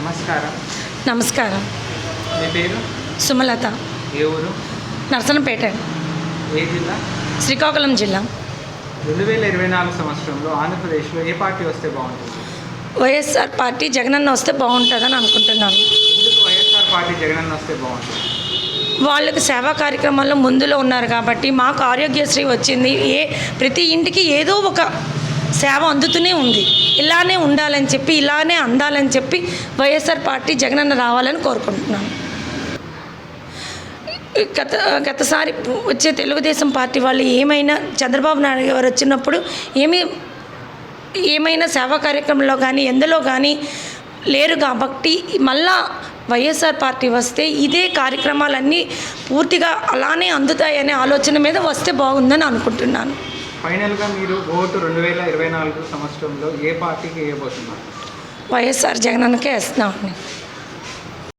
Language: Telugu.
నమస్కారం. నమస్కారం. మీ పేరు? సుమలత. ఏ ఊరు? నర్సనపేట. ఏ జిల్లా? శ్రీకాకుళం జిల్లా. రెండు వేల ఇరవై నాలుగు సంవత్సరంలో ఆంధ్రప్రదేశ్లో ఏ పార్టీ వస్తే బాగుంటుంది? వైఎస్ఆర్ పార్టీ జగనన్న వస్తే బాగుంటుందని అనుకుంటున్నాను. ఎందుకు వైఎస్ఆర్ పార్టీ జగనన్న వస్తే బాగుంటుంది? వాళ్ళకి సేవా కార్యక్రమాల్లో ముందులో ఉన్నారు కాబట్టి మాకు ఆరోగ్యశ్రీ వచ్చింది. ఏ ప్రతి ఇంటికి ఏదో ఒక సేవ అందుతూనే ఉంది. ఇలానే ఉండాలని చెప్పి ఇలానే అందాలని చెప్పి వైఎస్ఆర్ పార్టీ జగనన్న రావాలని కోరుకుంటున్నాను. గత గతసారి వచ్చే తెలుగుదేశం పార్టీ వాళ్ళు ఏమైనా చంద్రబాబు నాయుడు గారు వచ్చినప్పుడు ఏమీ ఏమైనా సేవా కార్యక్రమంలో కానీ ఎందులో కానీ లేరు కాబట్టి మళ్ళా వైఎస్ఆర్ పార్టీ వస్తే ఇదే కార్యక్రమాలన్నీ పూర్తిగా అలానే అందుతాయనే ఆలోచన మీద వస్తే బాగుందని అనుకుంటున్నాను. ఫైనల్గా మీరు ఓటు రెండు వేల ఇరవై నాలుగు సంవత్సరంలో ఏ పార్టీకి వేయబోతున్నారు? వైఎస్ఆర్ జగనన్నకే వేస్తున్నాం